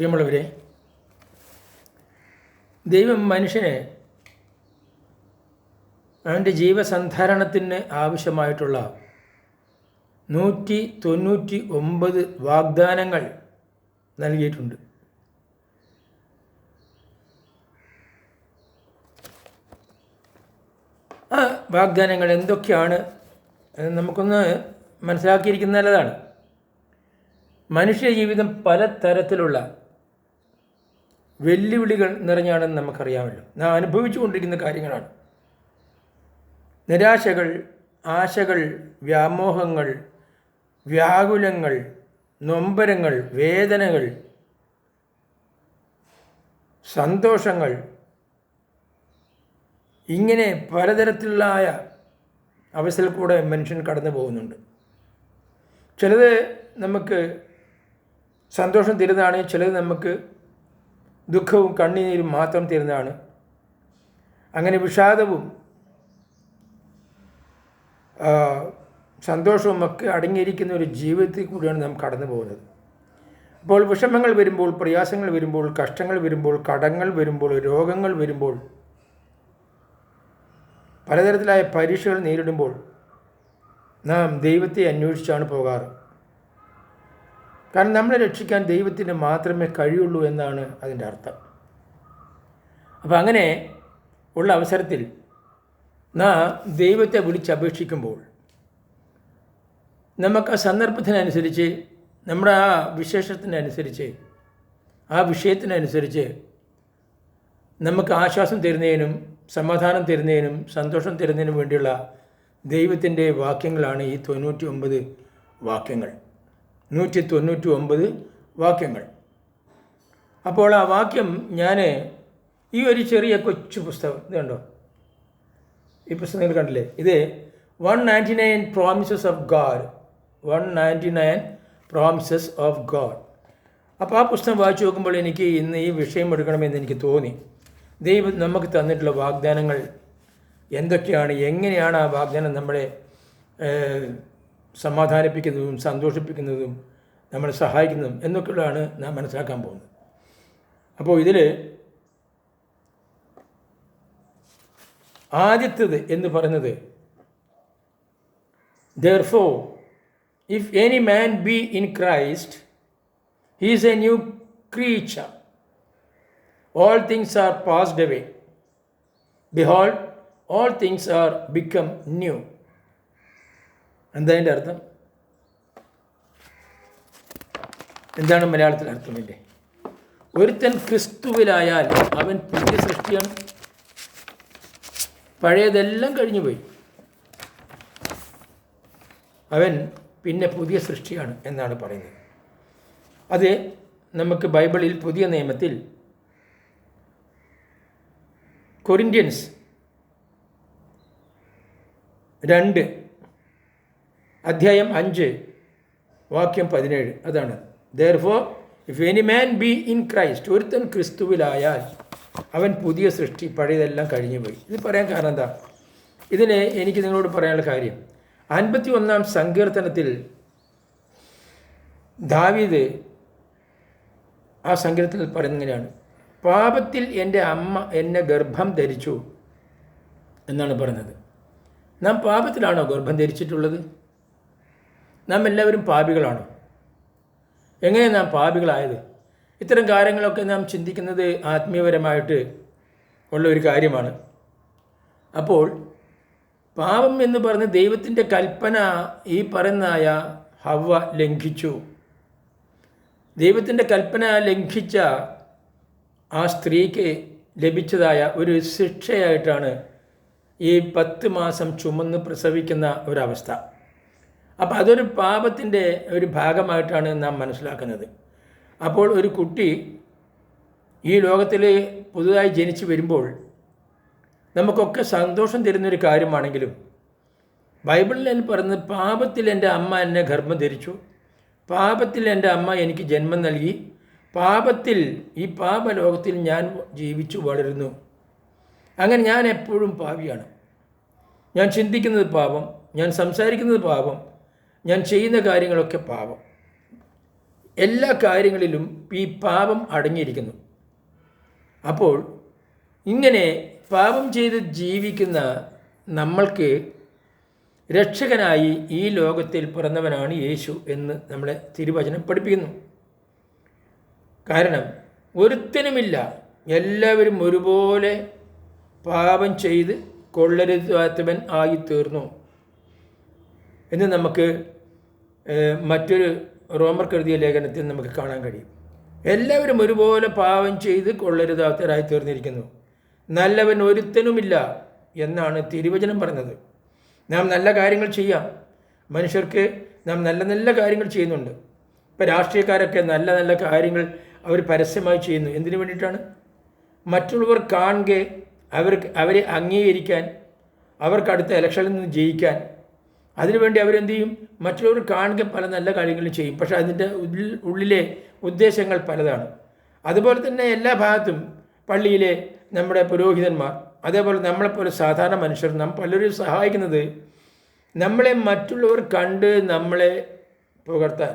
പ്രിയമുള്ളവരെ ദൈവം മനുഷ്യനെ അവന്റെ ജീവസന്ധാരണത്തിന് ആവശ്യമായിട്ടുള്ള നൂറ്റി തൊണ്ണൂറ്റി ഒമ്പത് വാഗ്ദാനങ്ങൾ നൽകിയിട്ടുണ്ട്. ആ വാഗ്ദാനങ്ങൾ എന്തൊക്കെയാണ് നമുക്കൊന്ന് മനസ്സിലാക്കിയിരിക്കുന്ന നല്ലതാണ്. മനുഷ്യ ജീവിതം പലതരത്തിലുള്ള വെല്ലുവിളികൾ നിറഞ്ഞാണെന്ന് നമുക്കറിയാമല്ലോ. നാം അനുഭവിച്ചുകൊണ്ടിരിക്കുന്ന കാര്യങ്ങളാണ്. നിരാശകൾ ആശകൾ വ്യാമോഹങ്ങൾ വ്യാകുലങ്ങൾ നൊമ്പരങ്ങൾ വേദനകൾ സന്തോഷങ്ങൾ ഇങ്ങനെ പലതരത്തിലുള്ളായ അവസ്ഥയിൽ കൂടെ മനുഷ്യൻ കടന്നു പോകുന്നുണ്ട്. ചിലത് നമുക്ക് സന്തോഷം തരുന്നതാണ് ചിലത് നമുക്ക് ദുഃഖവും കണ്ണീരും മാത്രം തരുന്നതാണ്. അങ്ങനെ വിഷാദവും സന്തോഷവും ഒക്കെ അടങ്ങിയിരിക്കുന്ന ഒരു ജീവിതത്തിൽ കൂടിയാണ് നാം കടന്നു പോകുന്നത്. അപ്പോൾ വിഷമങ്ങൾ വരുമ്പോൾ പ്രയാസങ്ങൾ വരുമ്പോൾ കഷ്ടങ്ങൾ വരുമ്പോൾ കടങ്ങൾ വരുമ്പോൾ രോഗങ്ങൾ വരുമ്പോൾ പലതരത്തിലായ പരീക്ഷകൾ നേരിടുമ്പോൾ നാം ദൈവത്തെ അന്വേഷിച്ചാണ് പോകാറ്. കാരണം നമ്മളെ രക്ഷിക്കാൻ ദൈവത്തിന് മാത്രമേ കഴിയുള്ളൂ എന്നാണ് അതിന്റെ അർത്ഥം. അപ്പം അങ്ങനെ ഉള്ള അവസരത്തിൽ നാം ദൈവത്തെ വിളിച്ചപേക്ഷിക്കുമ്പോൾ നമുക്ക് ആ സന്ദർഭത്തിനനുസരിച്ച് നമ്മുടെ ആ വിശേഷത്തിനനുസരിച്ച് ആ വിഷയത്തിനനുസരിച്ച് നമുക്ക് ആശ്വാസം തരുന്നതിനും സമാധാനം തരുന്നതിനും സന്തോഷം തരുന്നതിനും വേണ്ടിയുള്ള ദൈവത്തിന്റെ വാക്യങ്ങളാണ് ഈ തൊണ്ണൂറ്റി ഒമ്പത് വാക്യങ്ങൾ. നൂറ്റി തൊണ്ണൂറ്റി ഒമ്പത് വാക്യങ്ങൾ. അപ്പോൾ ആ വാക്യം ഞാൻ ഈ ഒരു ചെറിയ കൊച്ചു പുസ്തകം ഇത് കണ്ടോ? ഈ പുസ്തകം നിങ്ങൾ കണ്ടില്ലേ? ഇത് one ninety nine promises of God one ninety nine promises of God അപ്പോൾ ആ പുസ്തകം വായിച്ചു നോക്കുമ്പോൾ എനിക്ക് ഇന്ന് ഈ വിഷയം എടുക്കണമെന്ന് എനിക്ക് തോന്നി. ദൈവം നമുക്ക് തന്നിട്ടുള്ള വാഗ്ദാനങ്ങൾ എന്തൊക്കെയാണ്? എങ്ങനെയാണ് ആ വാഗ്ദാനം നമ്മളെ സമാധാനിപ്പിക്കുന്നതും സന്തോഷിപ്പിക്കുന്നതും നമ്മളെ സഹായിക്കുന്നതും എന്നൊക്കെയുള്ളതാണ് നാം മനസ്സിലാക്കാൻ പോകുന്നത് അപ്പോൾ ഇതിൽ ആദ്യത്തേത് എന്ന് പറയുന്നത് therefore if any man be in Christ he's a new new all things are passed passed away. All things are become new. എന്താ അതിന്റെ അർത്ഥം? എന്താണ് മലയാളത്തിൽ അർത്ഥം അർത്ഥമില്ലേ ഒരുത്തൻ ക്രിസ്തുവിലായാൽ അവൻ പുതിയ സൃഷ്ടിയാണ് പഴയതെല്ലാം കഴിഞ്ഞു പോയി. അവൻ പിന്നെ പുതിയ സൃഷ്ടിയാണ് എന്നാണ് പറയുന്നത്. അത് നമുക്ക് ബൈബിളിൽ പുതിയ നിയമത്തിൽ കൊറിന്ത്യൻസ് രണ്ട് അധ്യായം അഞ്ച് വാക്യം പതിനേഴ്. അതാണ്. Therefore if any man be in Christ ഒരുത്തൻ ക്രിസ്തുവിലായാൽ അവൻ പുതിയ സൃഷ്ടി പഴയതെല്ലാം കഴിഞ്ഞു പോയി ഇത് പറയാൻ കാരണം എന്താ? ഇതിന് എനിക്ക് നിങ്ങളോട് പറയാനുള്ള കാര്യം. അൻപത്തി ഒന്നാം സങ്കീർത്തനത്തിൽ ദാവീദ് ആ സങ്കീർത്തനത്തിൽ പറയുന്നതിനാണ് പാപത്തിൽ എന്റെ അമ്മ എന്നെ ഗർഭം ധരിച്ചു എന്നാണ് പറഞ്ഞത്. നാം പാപത്തിലാണോ ഗർഭം ധരിച്ചിട്ടുള്ളത്? നാം എല്ലാവരും പാപികളാണ്. എങ്ങനെ നാം പാപികളായത്? ഇത്തരം കാര്യങ്ങളൊക്കെ നാം ചിന്തിക്കുന്നത് ആത്മീയപരമായിട്ട് ഉള്ള ഒരു കാര്യമാണ്. അപ്പോൾ പാപം എന്ന് പറഞ്ഞ് ദൈവത്തിന്റെ കൽപ്പന ഈ പറയുന്നതായ ഹവ ലംഘിച്ചു. ദൈവത്തിന്റെ കൽപ്പന ലംഘിച്ച ആ സ്ത്രീക്ക് ലഭിച്ചതായ ഒരു ശിക്ഷയായിട്ടാണ് ഈ പത്ത് മാസം ചുമന്ന് പ്രസവിക്കുന്ന ഒരവസ്ഥ. അപ്പോൾ അതൊരു പാപത്തിന്റെ ഒരു ഭാഗമായിട്ടാണ് നാം മനസ്സിലാക്കുന്നത്. അപ്പോൾ ഒരു കുട്ടി ഈ ലോകത്തിൽ പുതുതായി ജനിച്ചു വരുമ്പോൾ നമുക്കൊക്കെ സന്തോഷം തരുന്നൊരു കാര്യമാണെങ്കിലും ബൈബിളിൽ പറയുന്നത് പാപത്തിൽ എന്റെ അമ്മ എന്നെ ഗർഭം ധരിച്ചു. പാപത്തിൽ എന്റെ അമ്മ എനിക്ക് ജന്മം നൽകി. പാപത്തിൽ ഈ പാപലോകത്തിൽ ഞാൻ ജീവിച്ചു വളരുന്നു. അങ്ങനെ ഞാൻ എപ്പോഴും പാവിയാണ് ഞാൻ ചിന്തിക്കുന്നത് പാപം ഞാൻ സംസാരിക്കുന്നത് പാപം ഞാൻ ചെയ്യുന്ന കാര്യങ്ങളൊക്കെ പാപം. എല്ലാ കാര്യങ്ങളിലും ഈ പാപം അടങ്ങിയിരിക്കുന്നു. അപ്പോൾ ഇങ്ങനെ പാപം ചെയ്ത് ജീവിക്കുന്ന നമ്മൾക്ക് രക്ഷകനായി ഈ ലോകത്തിൽ പിറന്നവനാണ് യേശു എന്ന് നമ്മളെ തിരുവചനം പഠിപ്പിക്കുന്നു. കാരണം ഒരുത്തനുമില്ല. എല്ലാവരും ഒരുപോലെ പാപം ചെയ്ത് കൊള്ളരുതാത്തവൻ ആയി തീർന്നു എന്ന് നമുക്ക് മറ്റൊരു റോമർ എഴുതിയ ലേഖനത്തിൽ നമുക്ക് കാണാൻ കഴിയും. എല്ലാവരും ഒരുപോലെ പാവം ചെയ്ത് കൊള്ളരുതാത്തരായി തീർന്നിരിക്കുന്നു. നല്ലവൻ ഒരുത്തനുമില്ല എന്നാണ് തിരുവചനം പറഞ്ഞത്. നാം നല്ല കാര്യങ്ങൾ ചെയ്യാം. മനുഷ്യർക്ക് നാം നല്ല നല്ല കാര്യങ്ങൾ ചെയ്യുന്നുണ്ട്. ഇപ്പോൾ രാഷ്ട്രീയക്കാരൊക്കെ നല്ല നല്ല കാര്യങ്ങൾ അവർ പരസ്യമായി ചെയ്യുന്നു. എന്തിനു വേണ്ടിയിട്ടാണ്? മറ്റുള്ളവർ കാണുക അവർക്ക് അവരെ അംഗീകരിക്കാൻ അവർക്ക് അടുത്ത ഇലക്ഷനിൽ നിന്ന് ജയിക്കാൻ അതിനുവേണ്ടി അവരെന്ത് ചെയ്യും മറ്റുള്ളവർ കാണുക പല നല്ല കാര്യങ്ങളും ചെയ്യും. പക്ഷേ അതിന്റെ ഉള്ളിലെ ഉദ്ദേശങ്ങൾ പലതാണ്. അതുപോലെ തന്നെ എല്ലാ ഭാഗത്തും പള്ളിയിലെ നമ്മുടെ പുരോഹിതന്മാർ അതേപോലെ നമ്മളെപ്പോലെ സാധാരണ മനുഷ്യർ നാം പലരും സഹായിക്കുന്നത് നമ്മളെ മറ്റുള്ളവർ കണ്ട് നമ്മളെ പുകർത്താൻ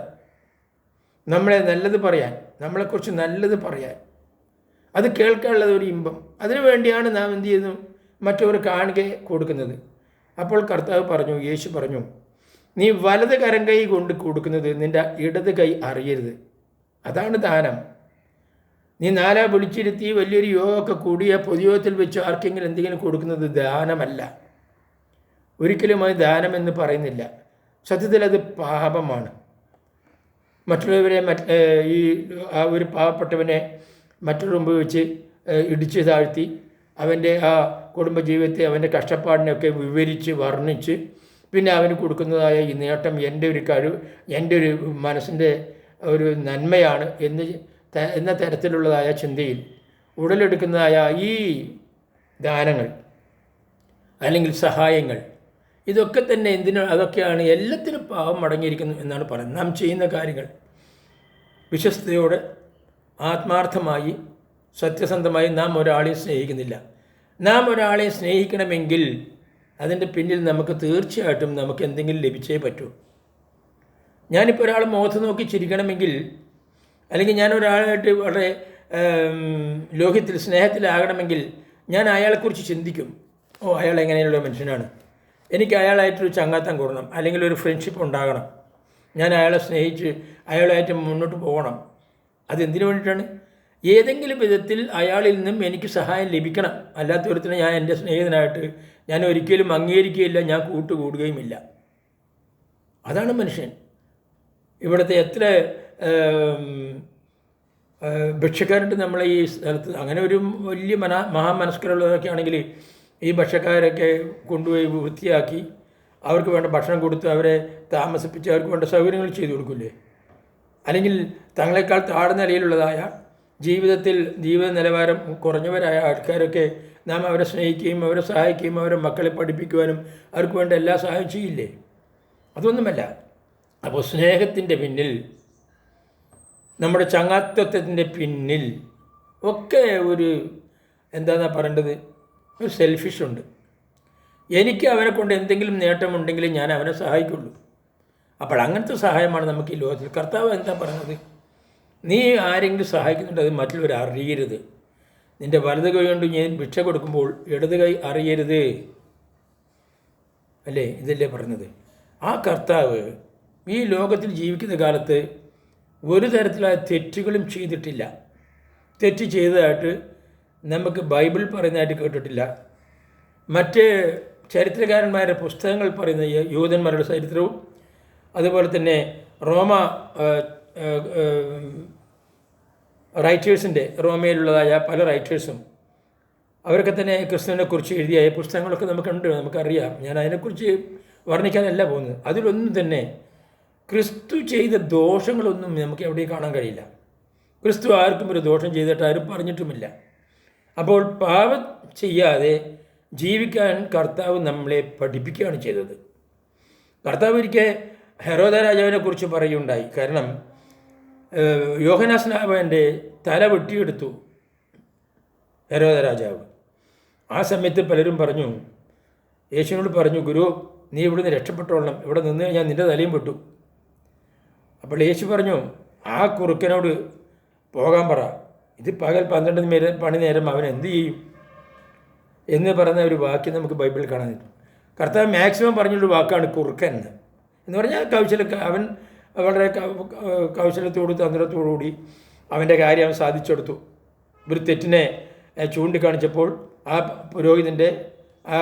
നമ്മളെ നല്ലത് പറയാൻ നമ്മളെക്കുറിച്ച് നല്ലത് പറയാൻ. അത് കേൾക്കാനുള്ളത് ഒരു ഇമ്പം. അതിനു വേണ്ടിയാണ് നാം എന്ത് ചെയ്യുന്നു? മറ്റവർ കാണുക കൊടുക്കുന്നത്. അപ്പോൾ കർത്താവ് പറഞ്ഞു യേശു പറഞ്ഞു നീ വലത് കരം കൈ കൊണ്ട് കൊടുക്കുന്നത് നിന്റെ ഇടത് കൈ അറിയരുത്. അതാണ് ദാനം. നീ നാലാ വിളിച്ചിരുത്തി വലിയൊരു യോഗമൊക്കെ കൂടിയ പൊതുയോഗത്തിൽ വെച്ച് ആർക്കെങ്കിലും എന്തെങ്കിലും കൊടുക്കുന്നത് ദാനമല്ല. ഒരിക്കലും അത് ദാനമെന്ന് പറയുന്നില്ല. സത്യത്തിൽ അത് പാപമാണ്. മറ്റുള്ളവരെ മറ്റ് ഈ ആ ഒരു പാവപ്പെട്ടവനെ മറ്റുള്ള മുമ്പ് വെച്ച് ഇടിച്ച് താഴ്ത്തി അവന്റെ ആ കുടുംബജീവിതത്തെ അവന്റെ കഷ്ടപ്പാടിനെയൊക്കെ വിവരിച്ച് വർണിച്ച് പിന്നെ അവന് കൊടുക്കുന്നതായ ഈ നേട്ടം എന്റെ ഒരു കഴിവ് എന്റെ ഒരു മനസ്സിന്റെ ഒരു നന്മയാണ് എന്ന് എന്ന തരത്തിലുള്ളതായ ചിന്തയിൽ ഉടലെടുക്കുന്നതായ ഈ ദാനങ്ങൾ അല്ലെങ്കിൽ സഹായങ്ങൾ ഇതൊക്കെ തന്നെ എന്തിനു അതൊക്കെയാണ് എല്ലാത്തിനും പാവം അടങ്ങിയിരിക്കുന്നു എന്നാണ് പറയുന്നത്. നാം ചെയ്യുന്ന കാര്യങ്ങൾ വിശ്വസ്തയോടെ ആത്മാർത്ഥമായി സത്യസന്ധമായി നാം ഒരാളെയും സ്നേഹിക്കുന്നില്ല. നാം ഒരാളെ സ്നേഹിക്കണമെങ്കിൽ അതിന്റെ പിന്നിൽ നമുക്ക് തീർച്ചയായിട്ടും നമുക്ക് എന്തെങ്കിലും ലഭിച്ചേ പറ്റൂ. ഞാനിപ്പോൾ ഒരാൾ മുഖത്ത് നോക്കി ചിരിക്കണമെങ്കിൽ അല്ലെങ്കിൽ ഞാൻ ഒരാളായിട്ട് വളരെ ലോഹ്യത്തിൽ സ്നേഹത്തിലാകണമെങ്കിൽ ഞാൻ അയാളെക്കുറിച്ച് ചിന്തിക്കും. ഓ അയാൾ എങ്ങനെയുള്ള മനുഷ്യനാണ്? എനിക്ക് അയാളായിട്ടൊരു ചങ്ങാത്തം കൂടണം അല്ലെങ്കിൽ ഒരു ഫ്രണ്ട്ഷിപ്പ് ഉണ്ടാകണം. ഞാൻ അയാളെ സ്നേഹിച്ച് അയാളായിട്ട് മുന്നോട്ട് പോകണം. അതെന്തിനു വേണ്ടിയിട്ടാണ്? ഏതെങ്കിലും വിധത്തിൽ അയാളിൽ നിന്നും എനിക്ക് സഹായം ലഭിക്കണം. അല്ലാത്ത ഒരുത്തിനെ ഞാൻ എന്റെ സ്നേഹിതനായിട്ട് ഞാൻ ഒരിക്കലും അംഗീകരിക്കുകയില്ല ഞാൻ കൂട്ടുകൂടുകയുമില്ല. അതാണ് മനുഷ്യൻ. ഇവിടുത്തെ എത്ര ഭിക്ഷക്കാരുണ്ട് നമ്മളെ ഈ സ്ഥലത്ത്. അങ്ങനെ ഒരു വലിയ മന മഹാമനസ്കരുള്ളതൊക്കെ ആണെങ്കിൽ ഈ ഭക്ഷക്കാരൊക്കെ കൊണ്ടുപോയി വൃത്തിയാക്കി അവർക്ക് വേണ്ട ഭക്ഷണം കൊടുത്ത് അവരെ താമസിപ്പിച്ച് അവർക്ക് വേണ്ട സൗകര്യങ്ങൾ ചെയ്തു കൊടുക്കില്ലേ? അല്ലെങ്കിൽ തങ്ങളെക്കാൾ താഴ്ന്ന നിലയിലുള്ളതായ ജീവിതത്തിൽ ജീവിത നിലവാരം കുറഞ്ഞവരായ ആൾക്കാരൊക്കെ നാം അവരെ സ്നേഹിക്കുകയും അവരെ സഹായിക്കുകയും അവരെ മക്കളെ പഠിപ്പിക്കുവാനും അവർക്ക് വേണ്ട എല്ലാ സഹായം ചെയ്യില്ലേ? അതൊന്നുമല്ല. അപ്പോൾ സ്നേഹത്തിന്റെ പിന്നിൽ നമ്മുടെ ചങ്ങാത്തത്വത്തിന്റെ പിന്നിൽ ഒക്കെ ഒരു എന്താണെന്നാ പറയേണ്ടത്? ഒരു സെൽഫിഷ് ഉണ്ട്. എനിക്ക് അവനെ കൊണ്ട് എന്തെങ്കിലും നേട്ടമുണ്ടെങ്കിൽ ഞാൻ അവനെ സഹായിക്കുള്ളൂ. അപ്പോൾ അങ്ങനത്തെ സഹായമാണ് നമുക്ക് ഈ ലോകത്തിൽ. കർത്താവ് എന്താ പറയുന്നത്? നീ ആരെങ്കിലും സഹായിക്കുന്നുണ്ട് അത് മറ്റുള്ളവർ അറിയരുത്. നിന്റെ വലത് കൈ കൊണ്ട് ഞാൻ ഭിക്ഷ കൊടുക്കുമ്പോൾ ഇടത് കൈ അറിയരുത്. അല്ലേ? ഇതല്ലേ പറഞ്ഞത്. ആ കർത്താവ് ഈ ലോകത്തിൽ ജീവിക്കുന്ന കാലത്ത് ഒരു തരത്തിലായ തെറ്റുകളും ചെയ്തിട്ടില്ല. തെറ്റ് ചെയ്തതായിട്ട് നമുക്ക് ബൈബിൾ പറയുന്നതായിട്ട് കേട്ടിട്ടില്ല. മറ്റ് ചരിത്രകാരന്മാരുടെ പുസ്തകങ്ങൾ പറയുന്ന യൂതന്മാരുടെ ചരിത്രവും അതുപോലെ തന്നെ റോമ റൈറ്റേഴ്സിന്റെ റോമയിലുള്ളതായ പല റൈറ്റേഴ്സും അവരൊക്കെ തന്നെ ക്രിസ്തുവിനെക്കുറിച്ച് എഴുതിയ പുസ്തകങ്ങളൊക്കെ നമുക്കുണ്ട് നമുക്കറിയാം. ഞാൻ അതിനെക്കുറിച്ച് വർണിക്കാനല്ല പോകുന്നത്. അതിലൊന്നും തന്നെ ക്രിസ്തു ചെയ്ത ദോഷങ്ങളൊന്നും നമുക്ക് എവിടെയും കാണാൻ കഴിയില്ല. ക്രിസ്തു ആർക്കും ഒരു ദോഷം ചെയ്തിട്ട് ആരും പറഞ്ഞിട്ടുമില്ല. അപ്പോൾ പാപം ചെയ്യാതെ ജീവിക്കാൻ കർത്താവ് നമ്മളെ പഠിപ്പിക്കുകയാണ് ചെയ്തത്. കർത്താവ് ഒരിക്കൽ ഹെറോദ രാജാവിനെ കുറിച്ച് പറയുകയുണ്ടായി. കാരണം യോഹനാസ്നാഭന്റെ തല വെട്ടിയെടുത്തു ഹരോധ രാജാവ്. ആ സമയത്ത് പലരും പറഞ്ഞു യേശുവിനോട് പറഞ്ഞു ഗുരു നീ ഇവിടുന്ന് രക്ഷപ്പെട്ടോളണം. ഇവിടെ നിന്ന് കഴിഞ്ഞാൽ നിന്റെ തലയും പെട്ടു. അപ്പോൾ യേശു പറഞ്ഞു ആ കുറുക്കനോട് പോകാൻ പറ. ഇത് പകൽ പന്ത്രണ്ട് നേരം പണി നേരം അവൻ എന്ത് ചെയ്യും? എന്ന് പറയുന്ന ഒരു വാക്യം നമുക്ക് ബൈബിളിൽ കാണാൻ കിട്ടും കർത്താവ് മാക്സിമം പറഞ്ഞൊരു വാക്കാണ് കുറുക്കൻ എന്ന്. പറഞ്ഞാൽ കൗശലൊക്കെ അവൻ വളരെ കൗശലത്തോടു തന്ത്രത്തോടുകൂടി അവന്റെ കാര്യം അവൻ സാധിച്ചെടുത്തു. ഒരു തെറ്റിനെ ചൂണ്ടിക്കാണിച്ചപ്പോൾ ആ പുരോഹിതന്റെ ആ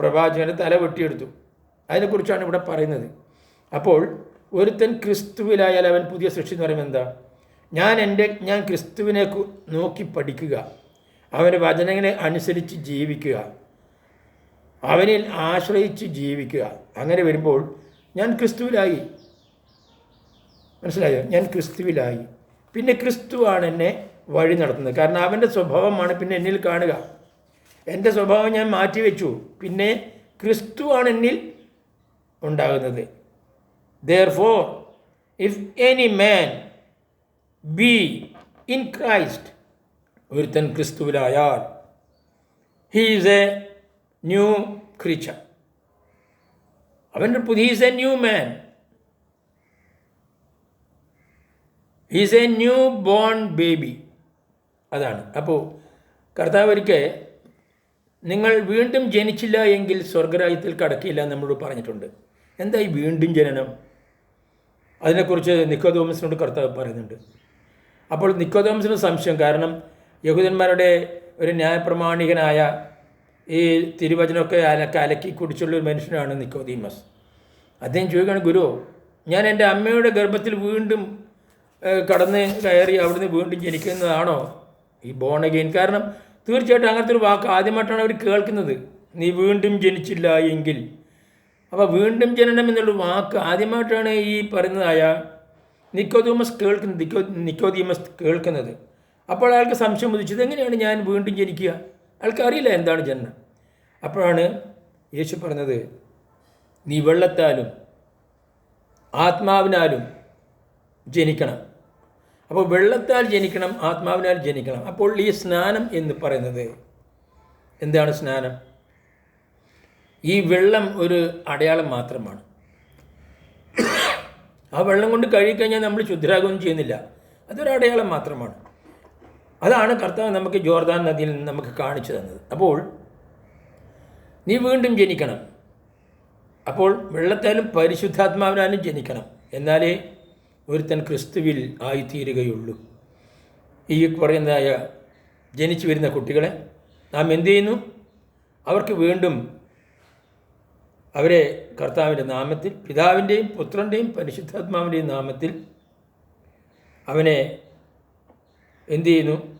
പ്രവാചകന്റെ തല വെട്ടിയെടുത്തു. അതിനെക്കുറിച്ചാണ് ഇവിടെ പറയുന്നത്. അപ്പോൾ ഒരുത്തൻ ക്രിസ്തുവിലായാൽ അവൻ പുതിയ സൃഷ്ടി എന്ന് പറയുമ്പോൾ എന്താ? ഞാൻ എന്റെ ഞാൻ ക്രിസ്തുവിനെ നോക്കി പഠിക്കുക. അവന്റെ വചനങ്ങളെ അനുസരിച്ച് ജീവിക്കുക. അവനിൽ ആശ്രയിച്ച് ജീവിക്കുക. അങ്ങനെ വരുമ്പോൾ ഞാൻ ക്രിസ്തുവിലായി. മനസ്സിലായോ? ഞാൻ ക്രിസ്തുവിലായി. പിന്നെ ക്രിസ്തുവാണ് എന്നെ വഴി നടത്തുന്നത്. കാരണം അവന്റെ സ്വഭാവമാണ് പിന്നെ എന്നിൽ കാണുക. എന്റെ സ്വഭാവം ഞാൻ മാറ്റിവെച്ചു. പിന്നെ ക്രിസ്തുവാണ് എന്നിൽ ഉണ്ടാകുന്നത്. Therefore if any man be in Christ ഒരുത്തൻ ക്രിസ്തുവിലായാൽ he is a new creature അവന്റെ പുതിയ is a new man is a new born baby അതാണ്. അപ്പോൾ കർത്താവ് ഒരിക്കൽ നിങ്ങൾ വീണ്ടും ജനിച്ചില്ല എങ്കിൽ സ്വർഗരാജ്യത്തിൽ കടക്കില്ല നമ്മളോട് പറഞ്ഞിട്ടുണ്ട്. എന്താ ഈ വീണ്ടും ജനനം? അതിനെക്കുറിച്ച് നിക്കോദോമസിനോട് കർത്താവ് പറയുന്നുണ്ട്. അപ്പോൾ നിക്കോദോമസിന് സംശയം കാരണം യഹൂദന്മാരുടെ ഒരു ന്യായപ്രമാണികനായ ഈ തിരുവചനമൊക്കെ അലക്ക അലക്കി കുടിച്ചുള്ള ഒരു മനുഷ്യനാണ് നിക്കോദീമസ്. അദ്ദേഹം ചോദിക്കുകയാണ് ഗുരു ഞാൻ എന്റെ അമ്മയുടെ ഗർഭത്തിൽ വീണ്ടും കടന്ന് കയറി അവിടുന്ന് വീണ്ടും ജനിക്കുന്നതാണോ? ഈ ബോൺ അഗെയിൻ കാരണം തീർച്ചയായിട്ടും അങ്ങനത്തെ ഒരു വാക്ക് ആദ്യമായിട്ടാണ് അവർ കേൾക്കുന്നത്. നീ വീണ്ടും ജനിച്ചില്ല എങ്കിൽ. അപ്പോൾ വീണ്ടും ജനനം എന്നുള്ള വാക്ക് ആദ്യമായിട്ടാണ് ഈ പറയുന്നതായ നിക്കോദീമസ് കേൾക്കുന്നത് നിക്കോ നിക്കോദീമസ് കേൾക്കുന്നത്. അപ്പോൾ അയാൾക്ക് സംശയം ഉദിച്ചത് എങ്ങനെയാണ് ഞാൻ വീണ്ടും ജനിക്കുക? അയാൾക്ക് അറിയില്ല എന്താണ് ജനനം. അപ്പോഴാണ് യേശു പറഞ്ഞത് നീ വെള്ളത്താലും ആത്മാവിനാലും ജനിക്കണം. അപ്പോൾ വെള്ളത്താൽ ജനിക്കണം ആത്മാവിനാൽ ജനിക്കണം. അപ്പോൾ ഈ സ്നാനം എന്ന് പറയുന്നത് എന്താണ് സ്നാനം? ഈ വെള്ളം ഒരു അടയാളം മാത്രമാണ്. ആ വെള്ളം കൊണ്ട് കഴുകിക്കഴിഞ്ഞാൽ നമ്മൾ ശുദ്ധരാകുകയും ചെയ്യുന്നില്ല. അതൊരു അടയാളം മാത്രമാണ്. അതാണ് കർത്താവ് നമുക്ക് ജോർദാൻ നദിയിൽ നിന്ന് നമുക്ക് കാണിച്ചു തന്നത്. അപ്പോൾ നീ വീണ്ടും ജനിക്കണം. അപ്പോൾ വെള്ളത്താലും പരിശുദ്ധാത്മാവിനാലും ജനിക്കണം. എന്നാലേ ഒരുത്തൻ ക്രിസ്തുവിൽ ആയിത്തീരുകയുള്ളൂ. ഈ പറയുന്നതായ ജനിച്ചു വരുന്ന കുട്ടികളെ നാം എന്തു ചെയ്യുന്നു? അവർക്ക് വീണ്ടും അവരെ കർത്താവിന്റെ നാമത്തിൽ പിതാവിന്റെയും പുത്രന്റെയും പരിശുദ്ധാത്മാവിന്റെയും നാമത്തിൽ അവനെ എന്തു ചെയ്യുന്നു?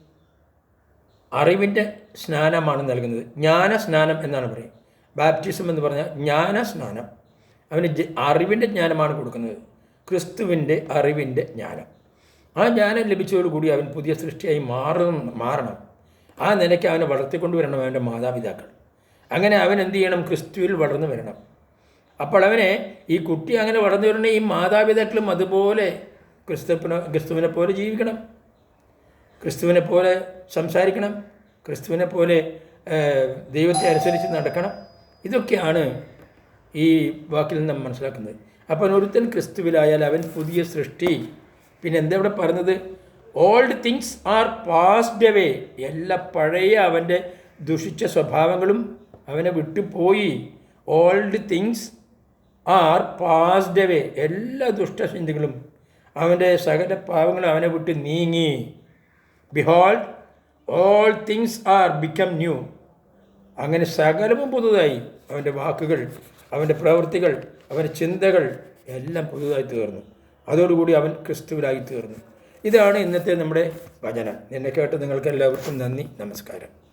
അറിവിന്റെ സ്നാനമാണ് നൽകുന്നത്. ജ്ഞാന സ്നാനം എന്നാണ് പറയുന്നത്. ബാപ്റ്റിസം എന്ന് പറഞ്ഞാൽ ജ്ഞാന സ്നാനം അവന് അറിവിന്റെ ജ്ഞാനമാണ് കൊടുക്കുന്നത്. ക്രിസ്തുവിന്റെ അറിവിന്റെ ജ്ഞാനം. ആ ജ്ഞാനം ലഭിച്ചതോടുകൂടി അവൻ പുതിയ സൃഷ്ടിയായി മാറണം മാറണം. ആ നിലയ്ക്ക് അവനെ വളർത്തിക്കൊണ്ടുവരണം അവന്റെ മാതാപിതാക്കൾ. അങ്ങനെ അവൻ എന്ത് ചെയ്യണം? ക്രിസ്തുവിൽ വളർന്നു വരണം. അപ്പോൾ അവനെ ഈ കുട്ടി അങ്ങനെ വളർന്നു വരണേ ഈ മാതാപിതാക്കളും അതുപോലെ ക്രിസ്തുവിനെ ക്രിസ്തുവിനെ പോലെ ജീവിക്കണം. ക്രിസ്തുവിനെ പോലെ സംസാരിക്കണം. ക്രിസ്തുവിനെ പോലെ ദൈവത്തെ അനുസരിച്ച് നടക്കണം. ഇതൊക്കെയാണ് ഈ വാക്കിൽ നിന്ന് മനസ്സിലാക്കുന്നത്. അപ്പോൾ ഒരുത്തൻ ക്രിസ്തുവിലായാൽ അവൻ പുതിയ സൃഷ്ടി. പിന്നെ എന്താ ഇവിടെ പറഞ്ഞത്? Old things are passed away എല്ലാ പഴയ അവന്റെ ദുഷിച്ച സ്വഭാവങ്ങളും അവനെ വിട്ടുപോയി. Old things are passed away എല്ലാ ദുഷ്ടചിന്തകളും അവന്റെ സകല പാവങ്ങളും അവനെ വിട്ട് നീങ്ങി. Behold all things are become new അങ്ങനെ സകലവും പുതുതായി. അവന്റെ വാക്കുകൾ അവന്റെ പ്രവൃത്തികൾ അവന്റെ ചിന്തകൾ എല്ലാം പുതുതായി തീർന്നു. അതോടുകൂടി അവൻ ക്രിസ്തുവിലായി തീർന്നു. ഇതാണ് ഇന്നത്തെ നമ്മുടെ വചനം. എന്നെ കേട്ട് നിങ്ങൾക്ക് എല്ലാവർക്കും നന്ദി നമസ്കാരം.